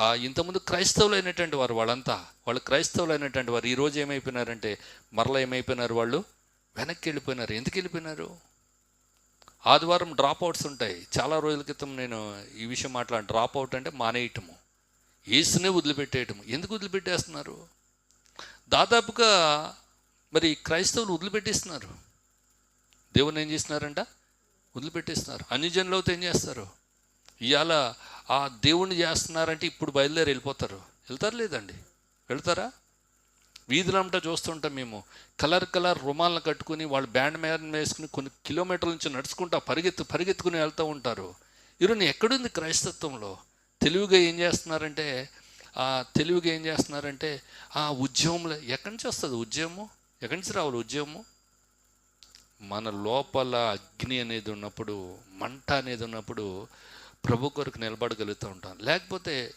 ఇంతకుముందు క్రైస్తవులు అయినటువంటి వారు వాళ్ళంతా వాళ్ళు క్రైస్తవులు అయినటువంటి వారు ఈరోజు ఏమైపోయినారంటే మరలా ఏమైపోయినారు వాళ్ళు? వెనక్కి వెళ్ళిపోయినారు ఎందుకు వెళ్ళిపోయినారు? ఆదివారం డ్రాప్ అవుట్స్ ఉంటాయి. చాలా రోజుల క్రితం నేను ఈ విషయం మాట్లాడు డ్రాప్ అవుట్ అంటే మానేయటము. ఏసునే వదిలిపెట్టేయటము. ఎందుకు వదిలిపెట్టేస్తున్నారు? దాదాపుగా మరి క్రైస్తవులు వదిలిపెట్టేస్తున్నారు. దేవుని ఏం చేస్తున్నారంట? వదిలిపెట్టేస్తున్నారు. అన్ని ఏం చేస్తారు? ఇవాళ ఆ దేవుణ్ణి చేస్తున్నారంటే ఇప్పుడు బయలుదేరి వెళ్ళిపోతారు. వెళ్తారు లేదండి? వెళ్తారా? వీధులంతా చూస్తుంటాం మేము. కలర్ కలర్ రుమాలను కట్టుకుని వాళ్ళు బ్యాండ్ మేరం వేసుకుని కొన్ని కిలోమీటర్ల నుంచి నడుచుకుంటా పరిగెత్తు పరిగెత్తుకుని వెళ్తూ ఉంటారు. ఈరోజు ఎక్కడుంది క్రైస్తత్వంలో? తెలివిగా ఏం చేస్తున్నారంటే ఆ తెలివిగా ఏం చేస్తున్నారంటే ఆ ఉద్యమంలో ఎక్కడి నుంచి వస్తుంది ఉద్యమం ఎక్కడి నుంచి రావాలి ఉద్యమం మన లోపల అగ్ని అనేది ఉన్నప్పుడు మంట అనేది ఉన్నప్పుడు ప్రభు కొరకు నిలబడగలుగుతూ ఉంటాం లేకపోతే